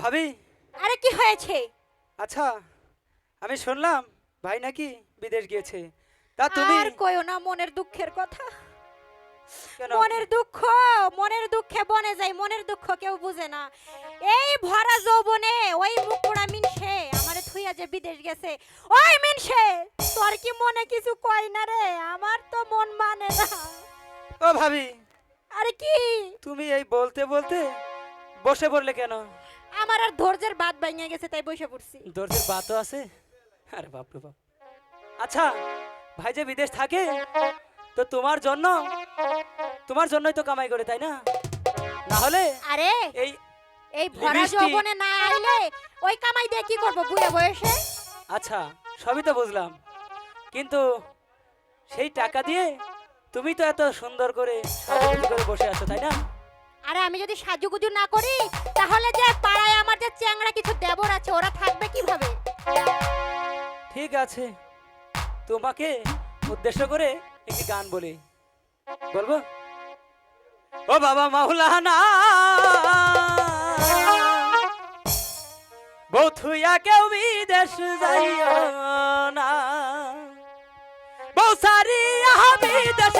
ভাবি? আরে কি হয়েছে? আচ্ছা আমি শুনলাম ভাই নাকি বিদেশ গিয়েছে। তা তুমি আর কইও না মনের দুঃখের কথা। মনের দুঃখ মনের দুঃখে বনে যায় মনের দুঃখ কেউ বুঝে না। এই ভরা যৌবনে ওই মুকুড়া মিনসে আমারে থুইয়া যে বিদেশ গেছে ওই মিনসে! তোর কি মনে কিছু কয় না রে? আমার তো মন মানে না। ও ভাবি। আরে কি? তুমি এই বলতে বলতে বসে পড়লে কেন? আমার আর ধৈর্যের বাদ ভাঙিয়ে গেছে তাই বসে পড়ছি। দর্জের বাতও আছে? আরে বাপ রে বাপ। আচ্ছা ভাই যে বিদেশ থাকে তো তোমার জন্য তোমার জন্যই তো কামাই করে তাই না? না হলে আরে এই এই ভরা। যৌবনে না আইলে ওই কামাই দিয়ে কি করব বুড়ে বয়সে? আচ্ছা সবই তো বুঝলাম। কিন্তু সেই টাকা দিয়ে তুমি তো এত সুন্দর করে সাজুগুজু করে বসে আছো তাই না? আরে আমি যদি সাজুগুজু না করি, তাহলে যে পাড়ায় আমার যে চ্যাংড়া কিছু দেবর আছে, ওরা থাকবে কীভাবে? ঠিক আছে। তোমাকে উদ্দেশ্য করে একটি গান বলি। বলব? ও বাবা মাওলানা! বৌথুয়া কেউ বিদেশ যাইও না। বউ সারি বিদেশ